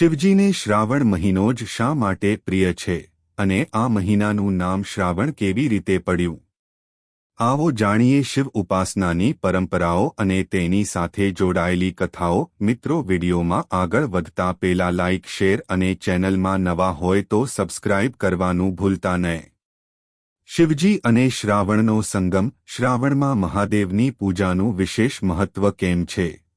શિવજીને શ્રાવણ મહિનો જ શા માટે પ્રિય છે અને આ મહિનાનું નામ શ્રાવણ કેવી રીતે પડ્યું? આવો જાણીએ શિવ ઉપાસનાની પરંપરાઓ અને તેની સાથે જોડાયેલી કથાઓ. મિત્રો, વિડીયોમાં આગળ વધતા પેલા લાઇક શેર અને ચેનલમાં નવા હોય તો સબસ્ક્રાઇબ કરવાનું ભૂલતા નહીં. શિવજી અને શ્રાવણનો સંગમ. શ્રાવણમાં મહાદેવની પૂજાનું વિશેષ મહત્વ કેમ છે?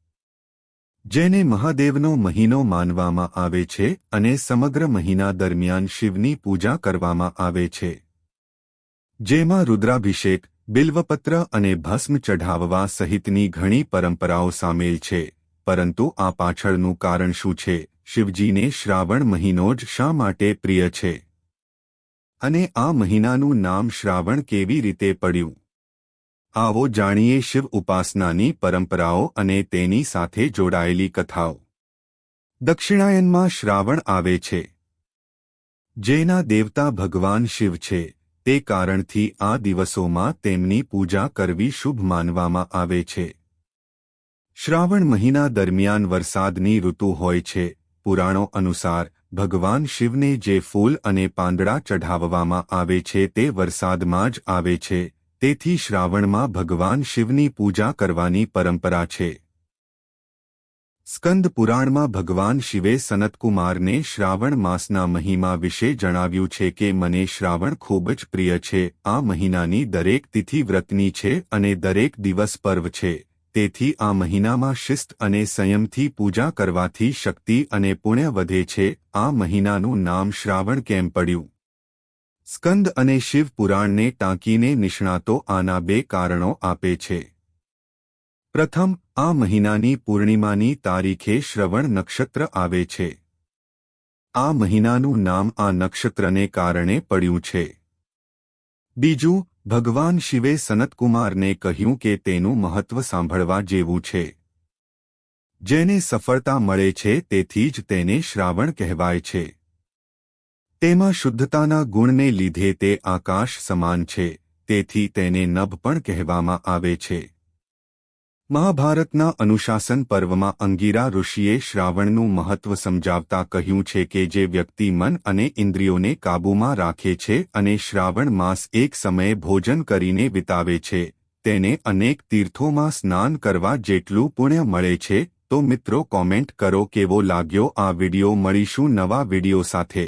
જેને મહાદેવનો મહિનો માનવામાં આવે છે અને સમગ્ર મહિના દરમિયાન શિવની પૂજા કરવામાં આવે છે. જેમાં રુદ્રાભિષેક, બિલ્વપત્ર અને ભસ્મ ચઢાવવા સહિતની ઘણી પરંપરાઓ સામેલ છે. પરંતુ આ પાછળનું કારણ શું છે? શિવજીને શ્રાવણ મહિનો જ શા માટે પ્રિય છે? અને આ મહિનાનું નામ શ્રાવણ કેવી રીતે પડ્યું? આવો જાણીએ શિવ ઉપાસનાની પરંપરાઓ અને તેની સાથે જોડાયેલી કથાઓ. દક્ષિણાયનમાં શ્રાવણ આવે છે. જેના દેવતા ભગવાન શિવ છે, તે કારણથી આ દિવસોમાં તેમની પૂજા કરવી શુભ માનવામાં આવે છે. શ્રાવણ મહિના દરમિયાન વરસાદની ઋતુ હોય છે, પુરાણો અનુસાર, ભગવાન શિવને જે ફૂલ અને પાંદડા ચઢાવવામાં આવે છે તે વરસાદમાં જ આવે છે. તેથી શ્રાવણમાં ભગવાન શિવની પૂજા કરવાની પરંપરા છે. સ્કંદ પુરાણમાં ભગવાન શિવે સનતકુમારને શ્રાવણ માસના મહિમા વિશે જણાવ્યું છે કે, મને શ્રાવણ ખૂબ જ પ્રિય છે. આ મહિનાની દરેક તિથિ વ્રતની છે અને દરેક દિવસ પર્વ છે. તેથી આ મહિનામાં શિસ્ત અને સંયમથી પૂજા કરવાથી શક્તિ અને પુણ્ય વધે છે. આ મહિનાનું નામ શ્રાવણ કેમ પડ્યું? સ્કંદ અને શિવ પુરાણને ટાંકીને નિષ્ણાતો આના બે કારણો આપે છે. પ્રથમ, આ મહિનાની પૂર્ણિમાની તારીખે શ્રવણ નક્ષત્ર આવે છે. આ મહિનાનું નામ આ નક્ષત્રને કારણે પડ્યું છે. બીજું, ભગવાન શિવે સનતકુમારને કહ્યું કે તેનું મહત્વ સાંભળવા જેવું છે. જેને સફળતા મળે છે, તેથી જ તેને શ્રાવણ કહેવાય છે. તેમાં શુદ્ધતાના ગુણને લીધે તે આકાશ સમાન છે, તેથી તેને નભ પણ કહેવામાં આવે છે. મહાભારતના અનુશાસન પર્વમાં અંગીરા ઋષિએ શ્રાવણનું મહત્વ સમજાવતા કહ્યું છે કે જે વ્યક્તિ મન અને ઇન્દ્રિયોને કાબૂમાં રાખે છે અને શ્રાવણ માસ એક સમયે ભોજન કરીને વિતાવે છે, તેને અનેક તીર્થોમાં સ્નાન કરવા જેટલું પુણ્ય મળે છે, તો મિત્રો કોમેન્ટ કરો કેવો લાગ્યો આ વિડિયો, મળીશું નવા વિડિયો સાથે.